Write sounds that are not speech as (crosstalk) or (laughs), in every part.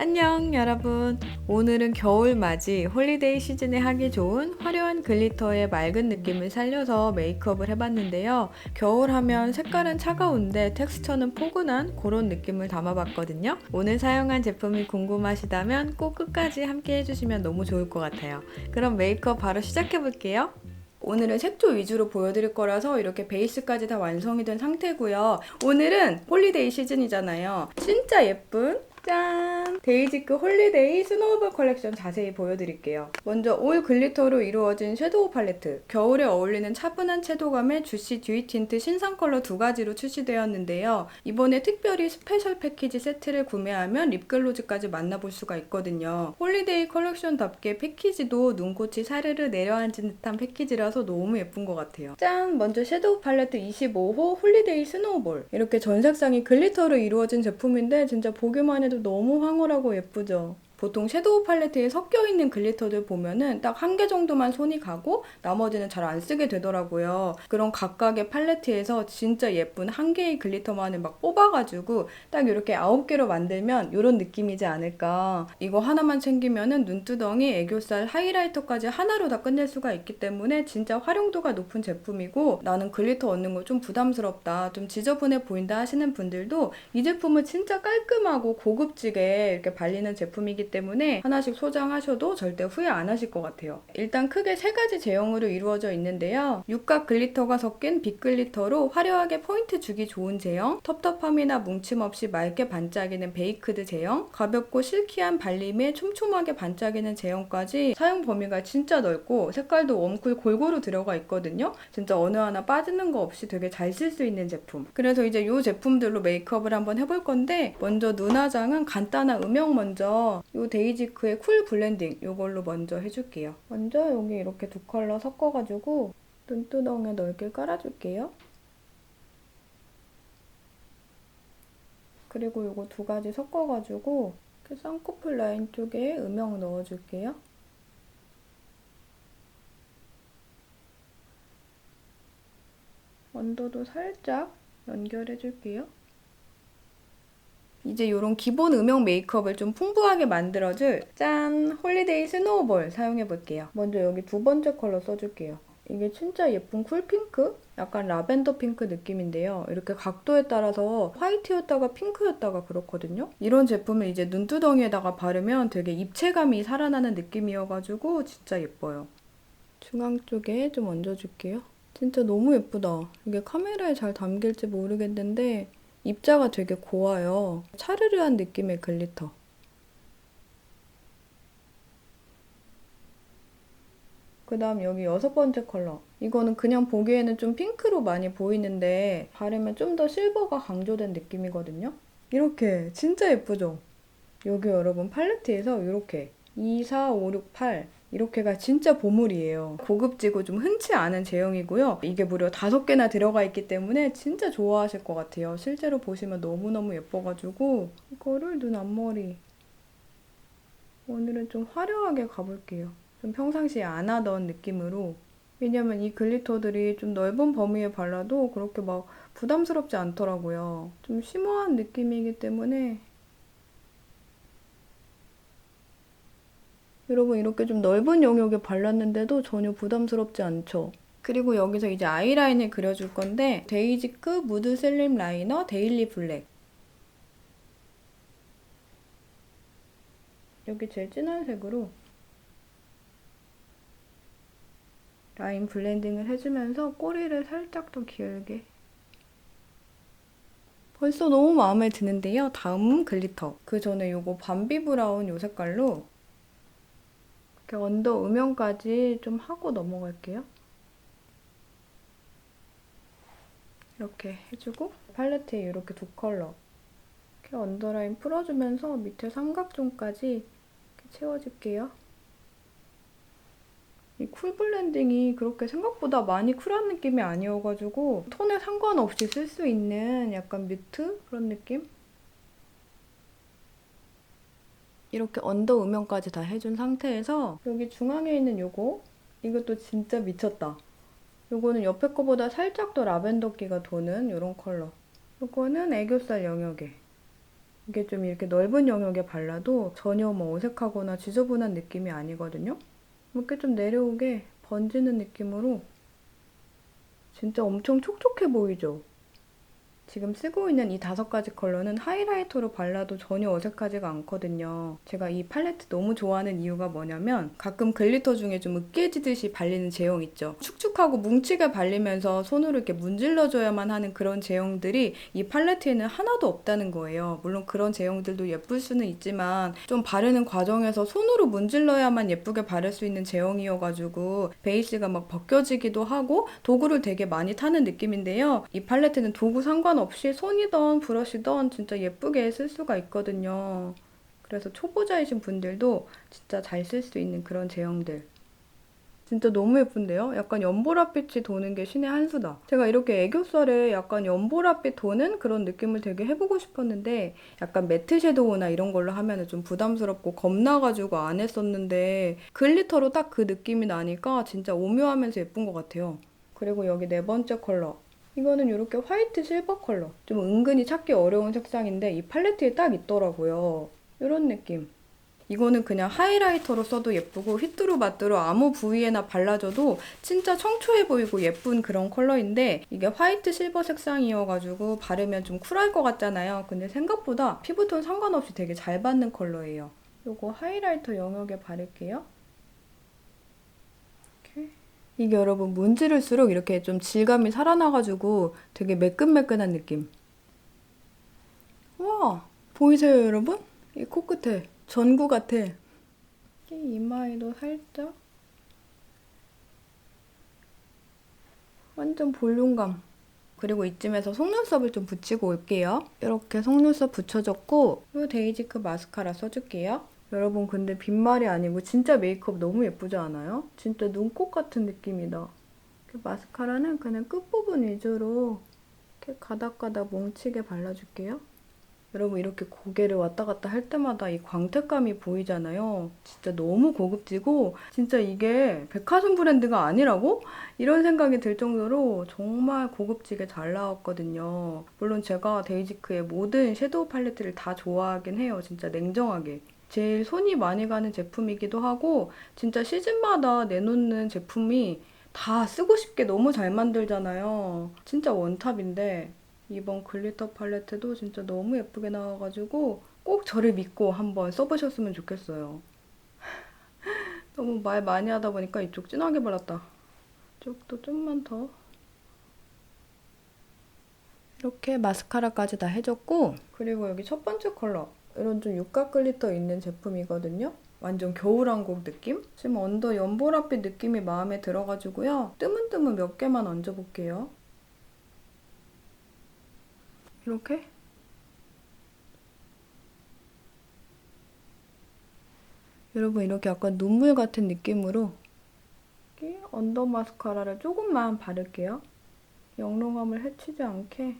안녕 여러분. 오늘은 겨울 맞이 홀리데이 시즌에 하기 좋은 화려한 글리터의 맑은 느낌을 살려서 메이크업을 해봤는데요. 겨울 하면 색깔은 차가운데 텍스처는 포근한 그런 느낌을 담아봤거든요. 오늘 사용한 제품이 궁금하시다면 꼭 끝까지 함께 해주시면 너무 좋을 것 같아요. 그럼 메이크업 바로 시작해볼게요. 오늘은 색조 위주로 보여드릴 거라서 이렇게 베이스까지 다 완성이 된 상태고요. 오늘은 홀리데이 시즌이잖아요. 진짜 예쁜 짠! 데이지크 홀리데이 스노우볼 컬렉션 자세히 보여드릴게요. 먼저 올 글리터로 이루어진 섀도우 팔레트. 겨울에 어울리는 차분한 채도감의 주시 듀이 틴트 신상 컬러 두 가지로 출시되었는데요. 이번에 특별히 스페셜 패키지 세트를 구매하면 립글로즈까지 만나볼 수가 있거든요. 홀리데이 컬렉션답게 패키지도 눈꽃이 사르르 내려앉은 듯한 패키지라서 너무 예쁜 것 같아요. 짠! 먼저 섀도우 팔레트 25호 홀리데이 스노우볼. 이렇게 전 색상이 글리터로 이루어진 제품인데 진짜 보기만 해도 너무 황홀하고 예쁘죠? 보통 섀도우 팔레트에 섞여 있는 글리터들 보면은 딱 한 개 정도만 손이 가고 나머지는 잘 안 쓰게 되더라고요. 그런 각각의 팔레트에서 진짜 예쁜 한 개의 글리터만을 막 뽑아가지고 딱 이렇게 아홉 개로 만들면 이런 느낌이지 않을까. 이거 하나만 챙기면은 눈두덩이, 애교살, 하이라이터까지 하나로 다 끝낼 수가 있기 때문에 진짜 활용도가 높은 제품이고 나는 글리터 얻는 거 좀 부담스럽다, 좀 지저분해 보인다 하시는 분들도 이 제품은 진짜 깔끔하고 고급지게 이렇게 발리는 제품이기 때문에 하나씩 소장하셔도 절대 후회 안 하실 것 같아요. 일단 크게 세 가지 제형으로 이루어져 있는데요. 육각 글리터가 섞인 빅 글리터로 화려하게 포인트 주기 좋은 제형, 텁텁함이나 뭉침 없이 맑게 반짝이는 베이크드 제형, 가볍고 실키한 발림에 촘촘하게 반짝이는 제형까지 사용 범위가 진짜 넓고 색깔도 웜쿨 골고루 들어가 있거든요. 진짜 어느 하나 빠지는 거 없이 되게 잘 쓸 수 있는 제품. 그래서 이제 이 제품들로 메이크업을 한번 해볼 건데 먼저 눈화장은 간단한 음영 먼저 이 데이지크의 쿨 블렌딩 이걸로 먼저 해줄게요. 먼저 여기 이렇게 두 컬러 섞어가지고 눈두덩에 넓게 깔아줄게요. 그리고 이거 두 가지 섞어가지고 이렇게 쌍꺼풀 라인 쪽에 음영 넣어줄게요. 언더도 살짝 연결해줄게요. 이제 이런 기본 음영 메이크업을 좀 풍부하게 만들어줄 짠! 홀리데이 스노우볼 사용해 볼게요. 먼저 여기 두 번째 컬러 써줄게요. 이게 진짜 예쁜 쿨핑크? 약간 라벤더 핑크 느낌인데요. 이렇게 각도에 따라서 화이트였다가 핑크였다가 그렇거든요. 이런 제품을 이제 눈두덩이에다가 바르면 되게 입체감이 살아나는 느낌이어가지고 진짜 예뻐요. 중앙 쪽에 좀 얹어줄게요. 진짜 너무 예쁘다. 이게 카메라에 잘 담길지 모르겠는데 입자가 되게 고와요. 차르르한 느낌의 글리터. 그 다음 여기 여섯 번째 컬러. 이거는 그냥 보기에는 좀 핑크로 많이 보이는데 바르면 좀 더 실버가 강조된 느낌이거든요. 이렇게 진짜 예쁘죠? 여기 여러분 팔레트에서 이렇게 2, 4, 5, 6, 8 이렇게가 진짜 보물이에요. 고급지고 좀 흔치 않은 제형이고요. 이게 무려 다섯 개나 들어가 있기 때문에 진짜 좋아하실 것 같아요. 실제로 보시면 너무너무 예뻐가지고 이거를 눈 앞머리 오늘은 좀 화려하게 가볼게요. 좀 평상시에 안 하던 느낌으로 왜냐면 이 글리터들이 좀 넓은 범위에 발라도 그렇게 막 부담스럽지 않더라고요. 좀 쉬머한 느낌이기 때문에 여러분 이렇게 좀 넓은 영역에 발랐는데도 전혀 부담스럽지 않죠? 그리고 여기서 이제 아이라인을 그려줄 건데 데이지크 무드 슬림 라이너 데일리 블랙 여기 제일 진한 색으로 라인 블렌딩을 해주면서 꼬리를 살짝 더 길게 벌써 너무 마음에 드는데요. 다음은 글리터. 그 전에 요거 밤비 브라운 요 색깔로 이렇게 언더 음영까지 좀 하고 넘어갈게요. 이렇게 해주고 팔레트에 이렇게 두 컬러 이렇게 언더라인 풀어주면서 밑에 삼각존까지 채워줄게요. 이 쿨 블렌딩이 그렇게 생각보다 많이 쿨한 느낌이 아니어가지고 톤에 상관없이 쓸 수 있는 약간 뮤트 그런 느낌? 이렇게 언더 음영까지 다 해준 상태에서 여기 중앙에 있는 요거 이것도 진짜 미쳤다. 요거는 옆에 거보다 살짝 더 라벤더기가 도는 요런 컬러. 요거는 애교살 영역에 이게 좀 이렇게 넓은 영역에 발라도 전혀 뭐 어색하거나 지저분한 느낌이 아니거든요. 이렇게 좀 내려오게 번지는 느낌으로 진짜 엄청 촉촉해 보이죠? 지금 쓰고 있는 이 다섯 가지 컬러는 하이라이터로 발라도 전혀 어색하지가 않거든요. 제가 이 팔레트 너무 좋아하는 이유가 뭐냐면 가끔 글리터 중에 좀 으깨지듯이 발리는 제형 있죠. 축축하고 뭉치게 발리면서 손으로 이렇게 문질러줘야만 하는 그런 제형들이 이 팔레트에는 하나도 없다는 거예요. 물론 그런 제형들도 예쁠 수는 있지만 좀 바르는 과정에서 손으로 문질러야만 예쁘게 바를 수 있는 제형이어가지고 베이스가 막 벗겨지기도 하고 도구를 되게 많이 타는 느낌인데요. 이 팔레트는 도구 상관 없이 손이던 브러쉬던 진짜 예쁘게 쓸 수가 있거든요. 그래서 초보자이신 분들도 진짜 잘 쓸 수 있는 그런 제형들. 진짜 너무 예쁜데요? 약간 연보라빛이 도는 게 신의 한 수다. 제가 이렇게 애교살에 약간 연보라빛 도는 그런 느낌을 되게 해보고 싶었는데 약간 매트 섀도우나 이런 걸로 하면 좀 부담스럽고 겁나가지고 안 했었는데 글리터로 딱 그 느낌이 나니까 진짜 오묘하면서 예쁜 것 같아요. 그리고 여기 네 번째 컬러. 이거는 이렇게 화이트 실버 컬러. 좀 은근히 찾기 어려운 색상인데 이 팔레트에 딱 있더라고요. 이런 느낌. 이거는 그냥 하이라이터로 써도 예쁘고 휘뚜루 마뚜루 아무 부위에나 발라줘도 진짜 청초해 보이고 예쁜 그런 컬러인데 이게 화이트 실버 색상이어가지고 바르면 좀 쿨할 것 같잖아요. 근데 생각보다 피부톤 상관없이 되게 잘 받는 컬러예요. 요거 하이라이터 영역에 바를게요. 이게 여러분 문지를수록 이렇게 좀 질감이 살아나가지고 되게 매끈매끈한 느낌. 와 보이세요 여러분? 이 코끝에 전구 같아. 이 이마에도 살짝 완전 볼륨감. 그리고 이쯤에서 속눈썹을 좀 붙이고 올게요. 이렇게 속눈썹 붙여줬고 이 데이지크 마스카라 써줄게요. 여러분 근데 빈말이 아니고 진짜 메이크업 너무 예쁘지 않아요? 진짜 눈꽃 같은 느낌이다. 마스카라는 그냥 끝부분 위주로 이렇게 가닥가닥 뭉치게 발라줄게요. 여러분 이렇게 고개를 왔다 갔다 할 때마다 이 광택감이 보이잖아요. 진짜 너무 고급지고 진짜 이게 백화점 브랜드가 아니라고? 이런 생각이 들 정도로 정말 고급지게 잘 나왔거든요. 물론 제가 데이지크의 모든 섀도우 팔레트를 다 좋아하긴 해요. 진짜 냉정하게. 제일 손이 많이 가는 제품이기도 하고 진짜 시즌마다 내놓는 제품이 다 쓰고 싶게 너무 잘 만들잖아요. 진짜 원탑인데 이번 글리터 팔레트도 진짜 너무 예쁘게 나와가지고 꼭 저를 믿고 한번 써보셨으면 좋겠어요. (laughs) 너무 말 많이 하다 보니까 이쪽 진하게 발랐다. 이쪽도 좀만 더. 이렇게 마스카라까지 다 해줬고 그리고 여기 첫 번째 컬러 이런 좀 육각 글리터 있는 제품이거든요. 완전 겨울왕국 느낌? 지금 언더 연보라빛 느낌이 마음에 들어가지고요. 뜨문뜨문 몇 개만 얹어볼게요. 이렇게 여러분 이렇게 약간 눈물 같은 느낌으로 언더 마스카라를 조금만 바를게요. 영롱함을 해치지 않게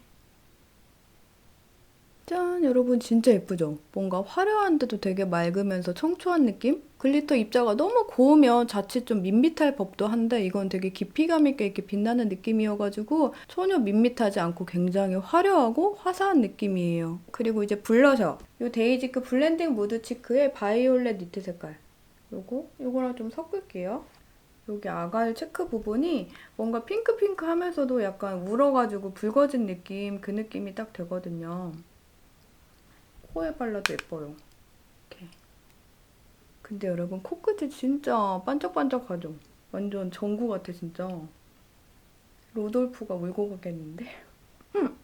짠! 여러분 진짜 예쁘죠? 뭔가 화려한데도 되게 맑으면서 청초한 느낌? 글리터 입자가 너무 고우면 자칫 좀 밋밋할 법도 한데 이건 되게 깊이감 있게 이렇게 빛나는 느낌이어가지고 전혀 밋밋하지 않고 굉장히 화려하고 화사한 느낌이에요. 그리고 이제 블러셔. 이 데이지크 블렌딩 무드 치크의 바이올렛 니트 색깔. 요거? 요거랑 좀 섞을게요. 여기 아갈 체크 부분이 뭔가 핑크핑크 하면서도 약간 울어가지고 붉어진 느낌 그 느낌이 딱 되거든요. 코에 발라도 예뻐요. 이렇게. 근데 여러분 코끝이 진짜 반짝반짝하죠? 완전 전구 같아 진짜. 로돌프가 울고 가겠는데? (laughs)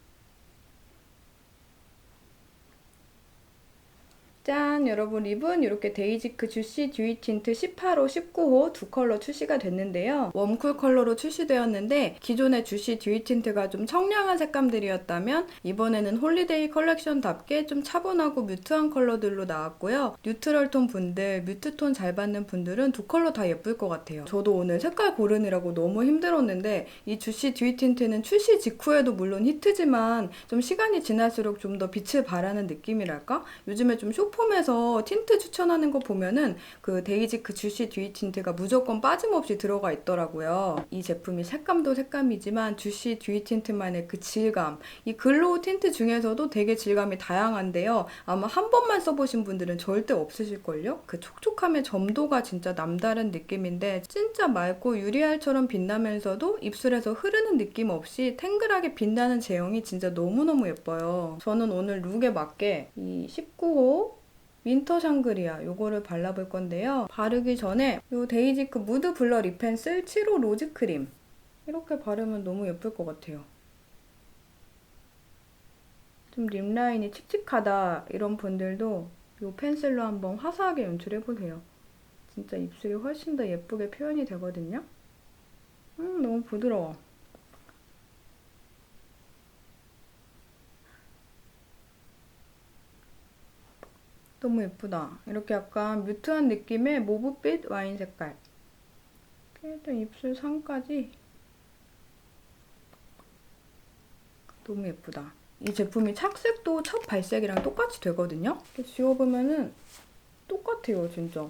짠! 여러분 립은 이렇게 데이지크 주시 듀이 틴트 18호, 19호 두 컬러 출시가 됐는데요. 웜쿨 컬러로 출시되었는데 기존의 주시 듀이 틴트가 좀 청량한 색감들이었다면 이번에는 홀리데이 컬렉션답게 좀 차분하고 뮤트한 컬러들로 나왔고요. 뉴트럴 톤 분들, 뮤트 톤 잘 받는 분들은 두 컬러 다 예쁠 것 같아요. 저도 오늘 색깔 고르느라고 너무 힘들었는데 이 주시 듀이 틴트는 출시 직후에도 물론 히트지만 좀 시간이 지날수록 좀 더 빛을 발하는 느낌이랄까? 요즘에 좀 쇼파 상품에서 틴트 추천하는 거 보면은 그 데이지크 주시 듀이 틴트가 무조건 빠짐없이 들어가 있더라고요. 이 제품이 색감도 색감이지만 주시 듀이 틴트만의 그 질감, 이 글로우 틴트 중에서도 되게 질감이 다양한데요. 아마 한 번만 써보신 분들은 절대 없으실걸요? 그 촉촉함의 점도가 진짜 남다른 느낌인데 진짜 맑고 유리알처럼 빛나면서도 입술에서 흐르는 느낌 없이 탱글하게 빛나는 제형이 진짜 너무너무 예뻐요. 저는 오늘 룩에 맞게 이 19호 윈터 샹그리아 요거를 발라볼 건데요. 바르기 전에 요 데이지크 무드 블러 립펜슬 7호 로즈 크림 이렇게 바르면 너무 예쁠 것 같아요. 좀 립 라인이 칙칙하다 이런 분들도 이 펜슬로 한번 화사하게 연출해보세요. 진짜 입술이 훨씬 더 예쁘게 표현이 되거든요. 음, 너무 부드러워. 너무 예쁘다. 이렇게 약간 뮤트한 느낌의 모브빛 와인 색깔. 또 입술 상까지 너무 예쁘다. 이 제품이 착색도 첫 발색이랑 똑같이 되거든요. 이렇게 지워보면은 똑같아요, 진짜.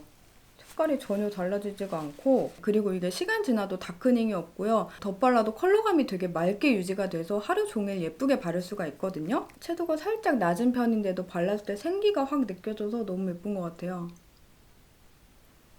색깔이 전혀 달라지지가 않고 그리고 이게 시간 지나도 다크닝이 없고요. 덧발라도 컬러감이 되게 맑게 유지가 돼서 하루 종일 예쁘게 바를 수가 있거든요. 채도가 살짝 낮은 편인데도 발랐을 때 생기가 확 느껴져서 너무 예쁜 것 같아요.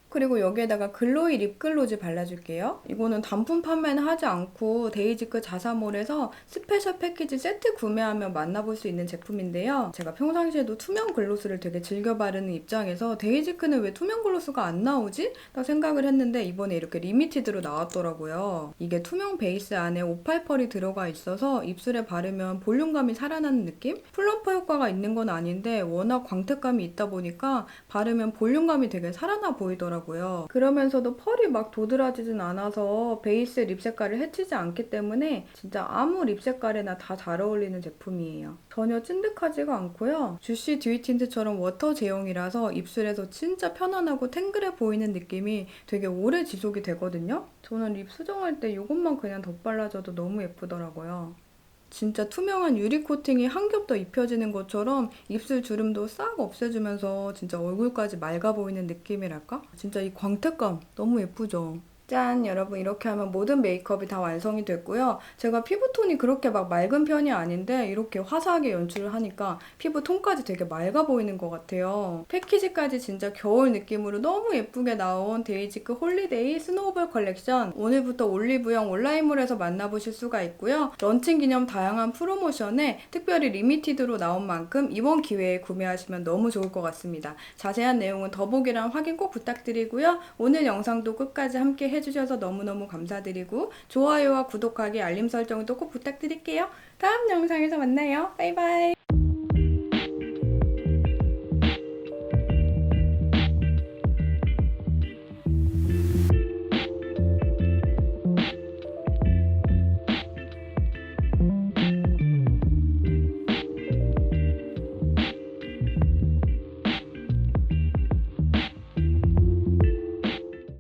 그리고 여기에다가 글로이 립글로즈 발라줄게요. 이거는 단품 판매는 하지 않고 데이지크 자사몰에서 스페셜 패키지 세트 구매하면 만나볼 수 있는 제품인데요. 제가 평상시에도 투명 글로스를 되게 즐겨 바르는 입장에서 데이지크는 왜 투명 글로스가 안 나오지? 딱 생각을 했는데 이번에 이렇게 리미티드로 나왔더라고요. 이게 투명 베이스 안에 오팔펄이 들어가 있어서 입술에 바르면 볼륨감이 살아나는 느낌? 플럼퍼 효과가 있는 건 아닌데 워낙 광택감이 있다 보니까 바르면 볼륨감이 되게 살아나 보이더라고요. 그러면서도 펄이 막 도드라지진 않아서 베이스 립 색깔을 해치지 않기 때문에 진짜 아무 립 색깔에나 다 잘 어울리는 제품이에요. 전혀 찐득하지가 않고요. 주시 듀이 틴트처럼 워터 제형이라서 입술에서 진짜 편안하고 탱글해 보이는 느낌이 되게 오래 지속이 되거든요. 저는 립 수정할 때 이것만 그냥 덧발라줘도 너무 예쁘더라고요. 진짜 투명한 유리 코팅이 한 겹 더 입혀지는 것처럼 입술 주름도 싹 없애주면서 진짜 얼굴까지 맑아 보이는 느낌이랄까? 진짜 이 광택감 너무 예쁘죠? 짠! 여러분 이렇게 하면 모든 메이크업이 다 완성이 됐고요. 제가 피부톤이 그렇게 막 맑은 편이 아닌데 이렇게 화사하게 연출을 하니까 피부톤까지 되게 맑아 보이는 것 같아요. 패키지까지 진짜 겨울 느낌으로 너무 예쁘게 나온 데이지크 홀리데이 스노우볼 컬렉션 오늘부터 올리브영 온라인몰에서 만나보실 수가 있고요. 런칭 기념 다양한 프로모션에 특별히 리미티드로 나온 만큼 이번 기회에 구매하시면 너무 좋을 것 같습니다. 자세한 내용은 더보기랑 확인 꼭 부탁드리고요. 오늘 영상도 끝까지 함께 해주셔서 너무너무 감사드리고 좋아요와 구독하기 알림 설정도 꼭 부탁드릴게요. 다음 영상에서 만나요. 바이바이.